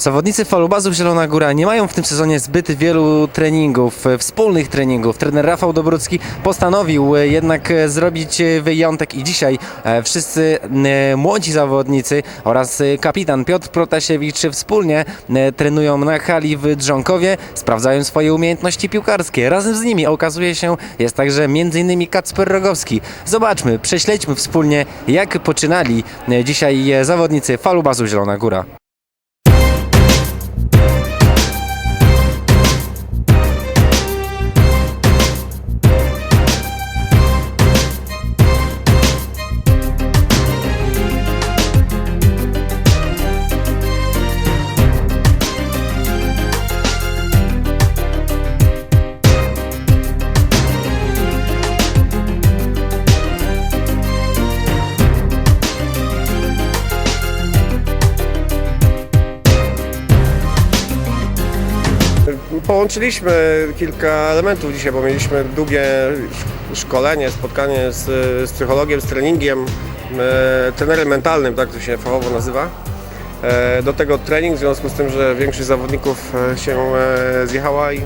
Zawodnicy Falubazów Zielona Góra nie mają w tym sezonie zbyt wielu treningów, e, wspólnych treningów. Trener Rafał Dobrucki postanowił e, jednak e, zrobić wyjątek i dzisiaj wszyscy młodzi zawodnicy oraz kapitan Piotr Protasiewicz wspólnie trenują na hali w Drzonkowie, sprawdzają swoje umiejętności piłkarskie. Razem z nimi okazuje się jest także m.in. Kacper Rogowski. Zobaczmy, prześledźmy wspólnie jak poczynali dzisiaj zawodnicy Falubazów Zielona Góra. Połączyliśmy kilka elementów dzisiaj, bo mieliśmy długie sz- szkolenie, spotkanie z, z psychologiem, z treningiem, e, trenerem mentalnym, tak to się fachowo nazywa. E, do tego trening, w związku z tym, że większość zawodników e, się e, zjechała i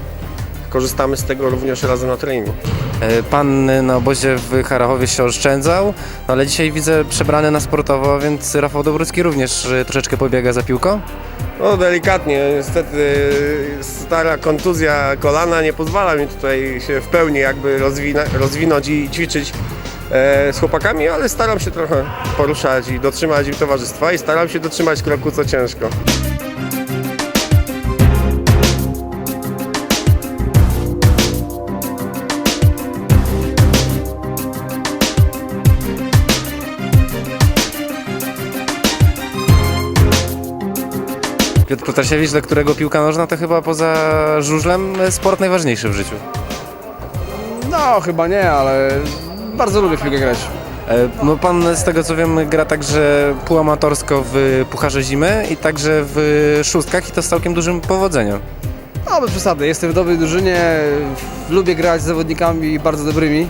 korzystamy z tego również razem na treningu. E, Pan na obozie w Harachowie się oszczędzał, no ale dzisiaj widzę przebrany na sportowo, więc Rafał Dobrucki również e, troszeczkę pobiega za piłką. No delikatnie, niestety stara kontuzja kolana nie pozwala mi tutaj się w pełni jakby rozwinąć i ćwiczyć e, z chłopakami, ale staram się trochę poruszać i dotrzymać im towarzystwa i staram się dotrzymać kroku co ciężko. Piotr Protasiewicz, dla którego piłka nożna to chyba poza żużlem sport najważniejszy w życiu. No, chyba nie, ale bardzo lubię w piłkę grać. E, No pan z tego co wiem gra także półamatorsko w Pucharze Zimy i także w szóstkach i to z całkiem dużym powodzeniem. No, bez przesady, jestem w dobrej drużynie, lubię grać z zawodnikami bardzo dobrymi.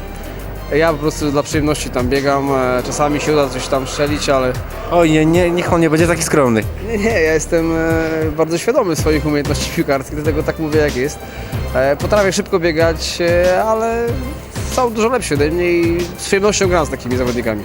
Ja po prostu dla przyjemności tam biegam, e, czasami się uda coś tam strzelić, ale Oj, nie, nie, niech on nie będzie taki skromny. nie, nie, ja jestem e, bardzo świadomy swoich umiejętności piłkarskich, dlatego tak mówię jak jest. E, Potrafię szybko biegać, e, ale są dużo lepsi ode mnie i z przyjemnością gram z takimi zawodnikami.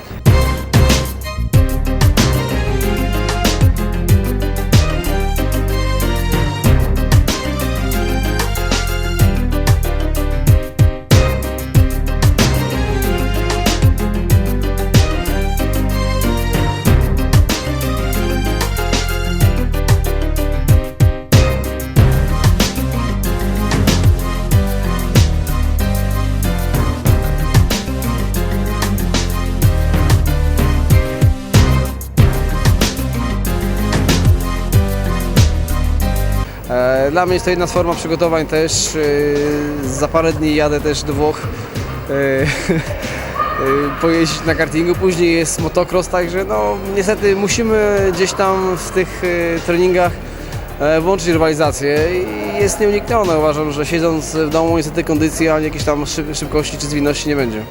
Dla mnie jest to jedna z form przygotowań też. e, Za parę dni jadę też do Włoch e, e, pojeździć na kartingu. Później jest motocross, także no niestety musimy gdzieś tam w tych treningach e, włączyć rywalizację i jest nieuniknione. Uważam, że siedząc w domu niestety kondycji ani jakiejś tam szyb- szybkości czy zwinności nie będzie.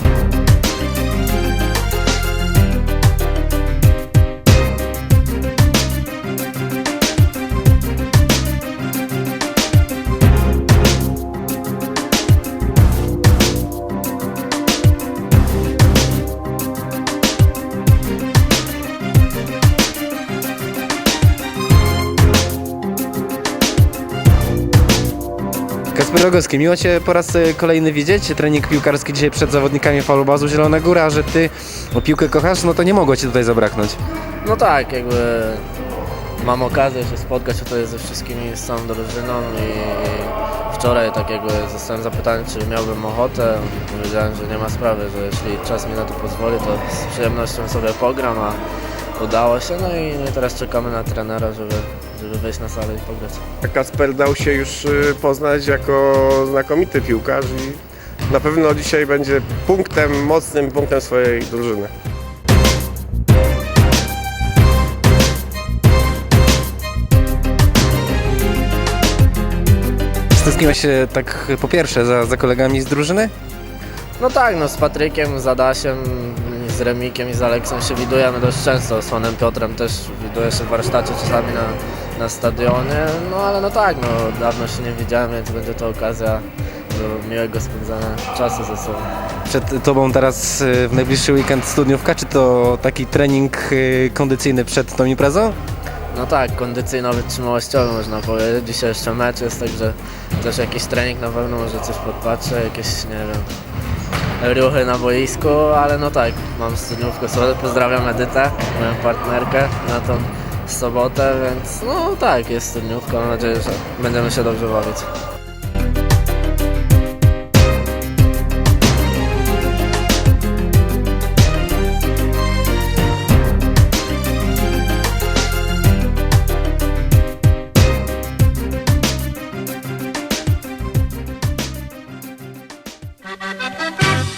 Kasper Rogowski, miło Cię po raz e, kolejny widzieć. Trening piłkarski dzisiaj przed zawodnikami Falubazu Zielona Góra, że Ty piłkę kochasz, no to nie mogło Ci tutaj zabraknąć. No tak, jakby mam okazję się spotkać tutaj ze wszystkimi z całą drużyną i wczoraj tak jakby zostałem zapytany, czy miałbym ochotę. Powiedziałem, że nie ma sprawy, że jeśli czas mi na to pozwoli, to z przyjemnością sobie pogram, a udało się. No i, no i teraz czekamy na trenera, żeby, żeby wejść na salę i pograć. Kasper dał się już y, poznać jako znakomity piłkarz i na pewno dzisiaj będzie punktem, mocnym punktem swojej drużyny. Stęskniłeś się tak po pierwsze za, za kolegami z drużyny? No tak, no z Patrykiem, z Adasiem, z Remikiem i z Aleksem się widujemy dość często. Z panem Piotrem też widuję się w warsztacie czasami na, na stadionie, no ale no tak, no dawno się nie widziałem, więc będzie to okazja do miłego spędzania czasu ze sobą. Przed Tobą teraz e, w najbliższy weekend studniówka, czy to taki trening e, kondycyjny przed tą imprezą? No tak, kondycyjno-wytrzymałościowy można powiedzieć. Dzisiaj jeszcze mecz jest, także też jakiś trening na pewno, może coś podpatrzę, jakieś, nie wiem, ruchy na boisku, ale no tak, mam studniówkę sobotę, pozdrawiam Edytę, moją partnerkę na tą sobotę, więc no tak, jest studniówka, mam nadzieję, że będziemy się dobrze bawić.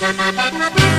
Thank